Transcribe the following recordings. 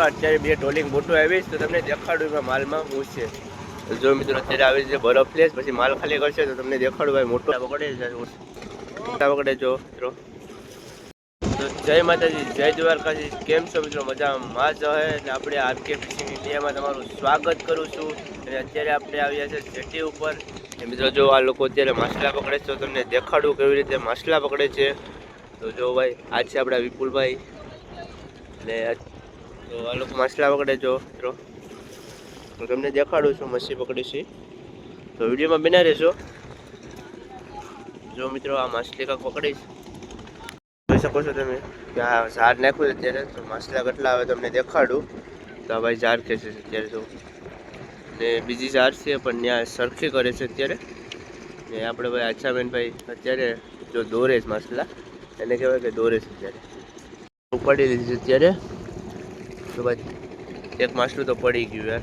મિત્રો, અત્યારે બે ટોલિંગ બોટો આવીશ, તો તમને દેખાડું એમાં માલમાં હું છે. જો મિત્રો, અત્યારે આવી છે બરફ લેશ પછી માલ ખાલી કરશે, તો તમને દેખાડું ભાઈ મોટો. પકડે પકડે જો, મિત્રો. તો જય માતાજી, જય દ્વારકાજી કેમ છો મિત્રો? મજામાં? જ હે? એટલે આપણે આરકે ફિશિંગ ઇન્ડિયામાં તમારું સ્વાગત કરું છું. અને અત્યારે આપણે આવ્યા છે જેટી ઉપર. મિત્રો, જો આ લોકો અત્યારે માછલા પકડે છે, તો તમને દેખાડું કેવી રીતે માછલા પકડે છે. તો જો ભાઈ, આ છે આપણા વિપુલભાઈ. અને તો આ લોકો માછલા પકડે જો મિત્રો. હું તમને દેખાડું છું મચ્છી પકડી છે તો વિડીયોમાં બના રહેશો. જો મિત્રો, આ માછલી કાંક પકડીશ જોઈ શકો છો તમે કે આ ઝાડ નાખ્યું છે અત્યારે. તો માછલા કેટલા આવે તમને દેખાડું. તો આ ભાઈ ઝાડ ખેંચે છે અત્યારે જો ને બીજી ઝાડ છે, પણ ત્યાં સરખી કરે છે અત્યારે. ને આપણે ભાઈ આછાબેનભાઈ અત્યારે જો દોરે છે માછલા. એને કહેવાય કે દોરે છે અત્યારે. ઉપાડી લીધી છે અત્યારે. તો ભાઈ એક માછલું તો પડી ગયું યાર.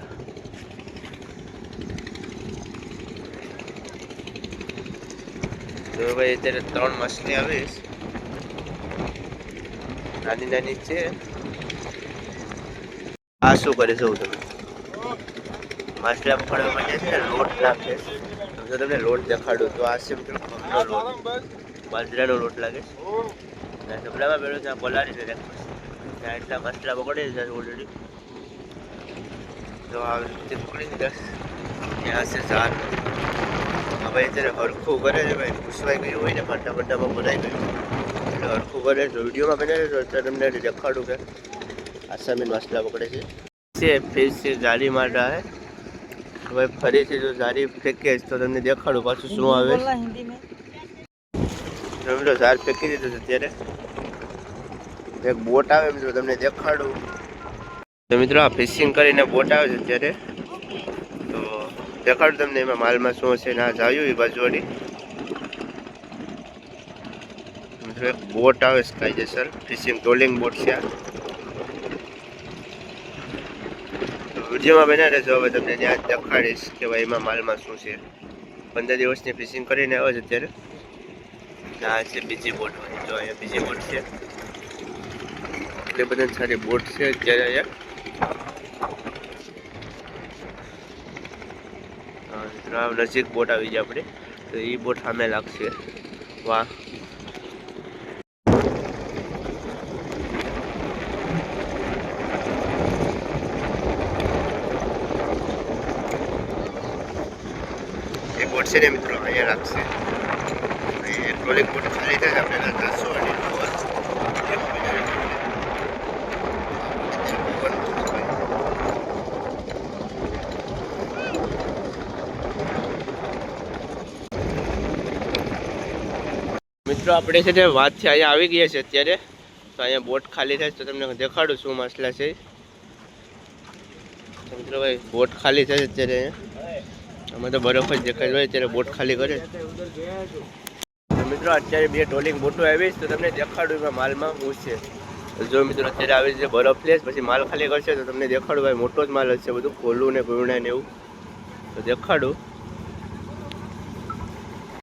તો ભાઈ અત્યારે ત્રણ માછલી આવીશ નાની નાની છે. આ શું કરી છે તમે? માછલા પકડવા માટે છે લોટ નાખે જો તમને લોટ દેખાડું, તો આ છે બાજરાનો લોટ લાગે ઢબલામાં પેલો ત્યાં પલાળી ને રાખે છે. ત્યાં એટલા કસલા પકડેલી છે ઓલરેડી તો આ રીતે પકડી દસ ત્યાં છે ચાર હવે અત્યારે હરખું કરે છે ભાઈ. ઘૂસવાઈ ગયું હોય ને ફરતા ફરતા બોલાઈ ગયું. એટલે હરખું કરે છે. વિડીયોમાં બને તો અત્યારે તમને દેખાડું કે આસામીન મસલા પકડે છે. છે ફિર છે જારી માટા હે. હવે ફરીથી જો જારી ફેંકે તો તમને દેખાડું પાછું શું આવે. તો ઝાડ ફેંકી દીધું છે અત્યારે. એક બોટ આવે મિત્રો, તમને દેખાડું. તો મિત્રો, આ ફિશિંગ કરીને બોટ આવે છે અત્યારે. તો દેખાડું તમને એમાં માલમાં શું છે ના જાયું એ બાજુવાળી. મિત્રો, એક બોટ આવે છે કાયદેસર ફિશિંગ ટ્રોલિંગ બોટ છે આ. વિડીયોમાં બન્યા રહેજો, હવે તમને ત્યાં દેખાડીશ કે ભાઈ એમાં માલમાં શું છે. પંદર દિવસની ફિશિંગ કરીને આવે છે અત્યારે. આ છે બીજી બોટ જો અહીંયા બીજી બોટ છે. એટલે બધા સારી બોટ છે અત્યારે અહીંયા. નજીક બોટ આવી જાય આપણે. તો એ બોટ સામે લાગશે. વાહ. એ બોટ છે ને મિત્રો, અહીંયા લાગશે. એ ટ્રોલિંગ બોટ ખાલી થાય આપણે ત્રણસો મિત્રો, આપણે છે ને વાતથી અહીંયા આવી ગયા છે અત્યારે. તો અહીંયા બોટ ખાલી થાય તો તમને દેખાડું શું માછલા છે. મિત્રો ભાઈ, બોટ ખાલી થાય અત્યારે અહીંયા. અમે તો બરફ જ દેખાય હોય અત્યારે બોટ ખાલી કરે. મિત્રો, અત્યારે બે ટોલિંગ બોટો આવી તો તમને દેખાડું એમાં માલમાં હું છે. જો મિત્રો, અત્યારે આવી છે બરફ લેશ પછી માલ ખાલી કરશે, તો તમને દેખાડું ભાઈ, મોટો જ માલ હશે, બધું ખોલું ને પૂર્ણ ને એવું. તો દેખાડું.